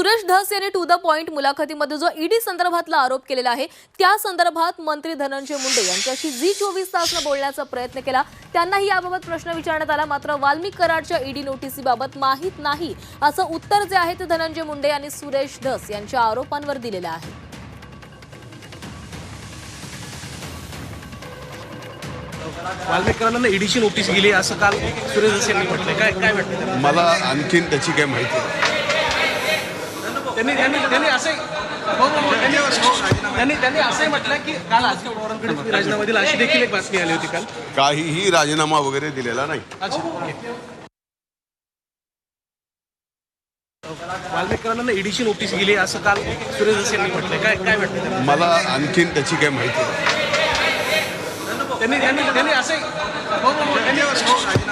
सुरेश धस यांनी to the point मुलाखतीमध्ये जो ईडी संदर्भातला आरोप केलेला आहे त्या संदर्भात मंत्री धनंजय मुंडे यांच्याशी झी चोवीस तासनं बोलण्याचा प्रयत्न केला. त्यांनाही याबाबत प्रश्न विचारण्यात आला. मात्र वाल्मिक कराडच्या ईडी नोटिसीबाबत माहीत नाही. असं उत्तर जे आहे ते धनंजय मुंडे यांनी सुरेश धस यांच्या आरोपांवर दिलेलं आहे. वाल्मिकरांना ईडीची नोटीस गेली असं काल सुरेश धस यांनी म्हटलंय. काय काय वाटतं मला आणखीन त्याची काही माहिती नाही. त्यांनी त्यांनी त्यांनी असे हो, हो, हो, त्यांनी त्यांनी त्यांनी असंही म्हटलं की काल पवारांकडे राजीनामा दिला अशी देखील एक बातमी आली होती काल. काहीही राजीनामा वगैरे दिलेला नाही. अच्छा. वाल्मिकरांना ईडीची नोटीस गेली असं काल सुरेश यांनी म्हटलंय. काय काय वाटतं मला आणखीन त्याची काही माहिती नाही. त्यांनी त्यांनी त्यांनी असे हो, हो, हो,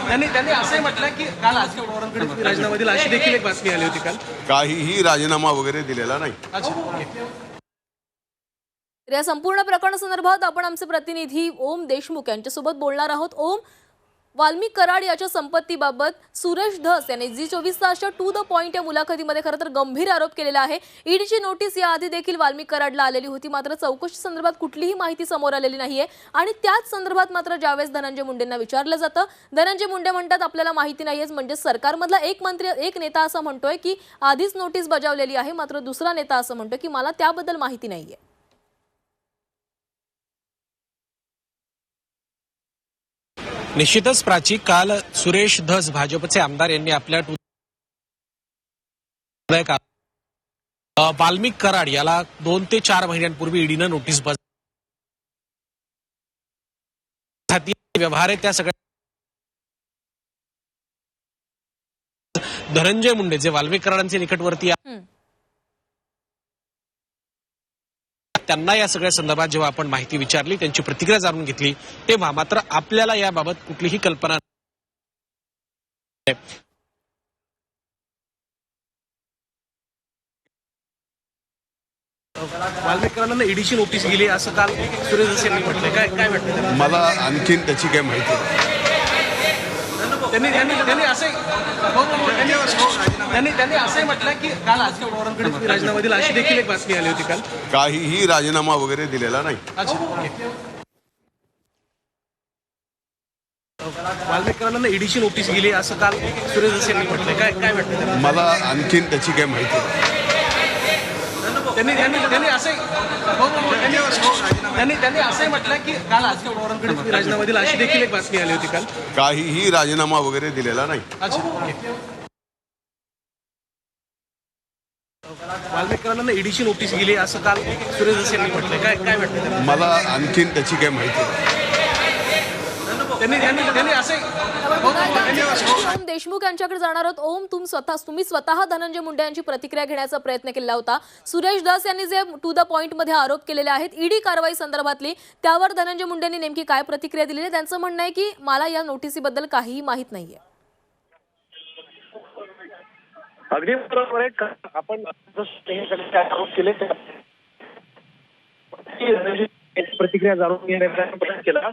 त्यांनी त्यांनी असंही म्हटलं की काल पवारांकडे राजीनामा दिला अशी देखील एक बातमी आली होती काल. काहीही राजीनामा वगैरे दिलेला नाही. तर या संपूर्ण प्रकरणासंदर्भात आपण आमचे प्रतिनिधी ओम देशमुख यांच्यासोबत बोलणार आहोत. ओम वाल्मिक कराड याच्या संपत्तीबाबत सुरेश धस यांनी जी चोवीस तासच्या टू द पॉइंट या मुलाखतीमध्ये खरं तर गंभीर आरोप केलेला आहे. ईडीची नोटीस याआधी देखील वाल्मिक कराडला आलेली होती. मात्र चौकशी संदर्भात कुठलीही माहिती समोर आलेली नाहीये. आणि त्याच संदर्भात मात्र ज्यावेळेस धनंजय मुंडेंना विचारलं जातं धनंजय मुंडे म्हणतात आपल्याला माहिती नाहीयेच. म्हणजे सरकारमधला एक मंत्री एक नेता असं म्हणतोय की आधीच नोटीस बजावलेली आहे. मात्र दुसरा नेता असं म्हणतोय की मला त्याबद्दल माहिती नाहीये. निश्चितच प्राची काल सुरेश धस भाजपचे आमदार यांनी आपल्या वाल्मिक कराड याला दोन ते चार महिन्यांपूर्वी ईडीनं नोटीस बज व्यवहार आहे त्या सगळ्या धनंजय मुंडे जे वाल्मिक कराडांचे निकटवर्ती आहेत, हं. त्यांना या सगळ्या संदर्भात जेव्हा आपण माहिती विचारली त्यांची प्रतिक्रिया जाणून घेतली तेव्हा मात्र आपल्याला याबाबत कुठलीही कल्पना नाही. वाल्मिकरांना ईडीची नोटीस गेली असं काल सुरेश यांनी म्हटलंय काय काय वाटतं मला आणखीन त्याची काही माहिती त्यांनी त्यांनी त्यांनी असे हो, हो, हो, त्यांनी त्यांनी असंही म्हटलं की काल पवारांकडे राजीनामा दिला अशी देखील एक बातमी आली होती काल. काहीही राजीनामा वगैरे दिलेला नाही. वाल्मिकरांना ईडीची नोटीस गेली असं काल सुरेश यांनी म्हटलंय. काय काय वाटतं मला आणखीन त्याची काही माहिती नाही. त्यांनी त्यांनी त्यांनी असे हो, हो, हो, त्यांनी त्यांनी असंही म्हटलं की काल पवारांकडे राजीनामा दिला अशी देखील एक बातमी आली होती काल. काहीही राजीनामा वगैरे दिलेला नाही. अच्छा. वाल्मिकरांना ईडीची नोटीस गेली असं काल सुरेश यांनी म्हटलंय. काय काय वाटतं मला आणखीन त्याची काही माहिती त्यांनी त्यांनी त्यांनी असे ओम देशमुख यांच्याकडे जाणार आहोत. ओम तुम स्वतः तुम्ही स्वतः धनंजय मुंडे यांची प्रतिक्रिया घेण्याचा प्रयत्न केला होता. सुरेश दास यांनी जे टू द पॉइंटमध्ये आरोप केलेले आहेत ईडी कारवाई संदर्भातली त्यावर धनंजय मुंडेंनी नेमकी काय प्रतिक्रिया दिलेली आहे? त्यांचं म्हणणं आहे की मला या नोटिसीबद्दल काहीही माहीत नाहीये. अगदी बरोबर आहे. का- आपण हे आरोप केले प्रतिक्रिया जाणून घेण्याचा प्रयत्न केला.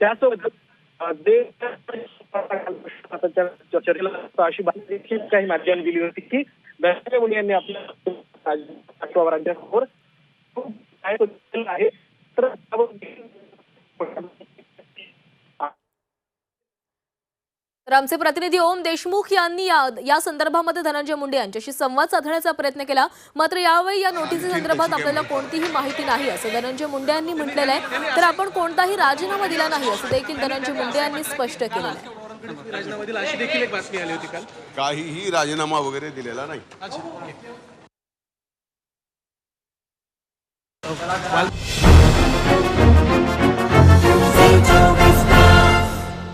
त्यासोबतच आपण त्यासोबत चर्चेला अशी बातमी देखील काही माध्यमांनी दिली होती की धनंजय मुंडे यांनी आपल्या पवारांच्या समोर आहे तर तर आमचे प्रतिनिधी ओम देशमुख यांनी या या संदर्भामध्ये धनंजय मुंडे यांच्याशी संवाद साधण्याचा प्रयत्न केला. मात्र यावेळी या नोटीसी संदर्भात आपल्याला कोणतीही माहिती नाही असं धनंजय मुंडे यांनी म्हटलेलं आहे. तर आपण कोणताही राजीनामा दिला नाही असं देखील धनंजय मुंडे यांनी स्पष्ट केलेलं आहे. पवारांकडे तुम्ही राजीनामा दिला अशी देखील एक बातमी आली होती काल. काहीही राजीनामा वगैरे दिलेला नाही.